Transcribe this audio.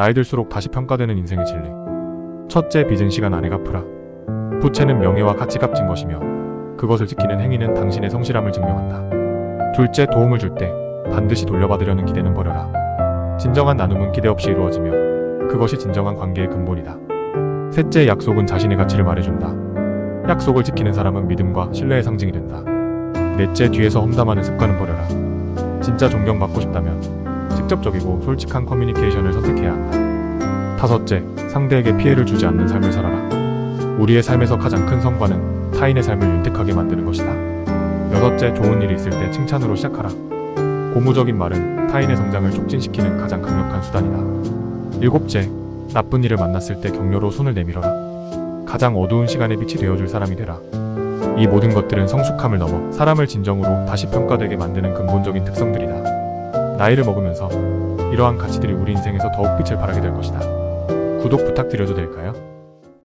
나이 들수록 다시 평가되는 인생의 진리. 첫째, 빚은 시간 안에 갚으라. 부채는 명예와 가치 값진 것이며 그것을 지키는 행위는 당신의 성실함을 증명한다. 둘째, 도움을 줄 때 반드시 돌려받으려는 기대는 버려라. 진정한 나눔은 기대 없이 이루어지며 그것이 진정한 관계의 근본이다. 셋째, 약속은 자신의 가치를 말해준다. 약속을 지키는 사람은 믿음과 신뢰의 상징이 된다. 넷째, 뒤에서 험담하는 습관은 버려라. 진짜 존경받고 싶다면 직접적이고 솔직한 커뮤니케이션을 선택해야. 다섯째, 상대에게 피해를 주지 않는 삶을 살아라. 우리의 삶에서 가장 큰 성과는 타인의 삶을 윤택하게 만드는 것이다. 여섯째, 좋은 일이 있을 때 칭찬으로 시작하라. 고무적인 말은 타인의 성장을 촉진시키는 가장 강력한 수단이다. 일곱째, 나쁜 일을 만났을 때 격려로 손을 내밀어라. 가장 어두운 시간에 빛이 되어줄 사람이 되라. 이 모든 것들은 성숙함을 넘어 사람을 진정으로 다시 평가되게 만드는 근본적인 특성들이다. 나이를 먹으면서 이러한 가치들이 우리 인생에서 더욱 빛을 발하게 될 것이다. 구독 부탁드려도 될까요?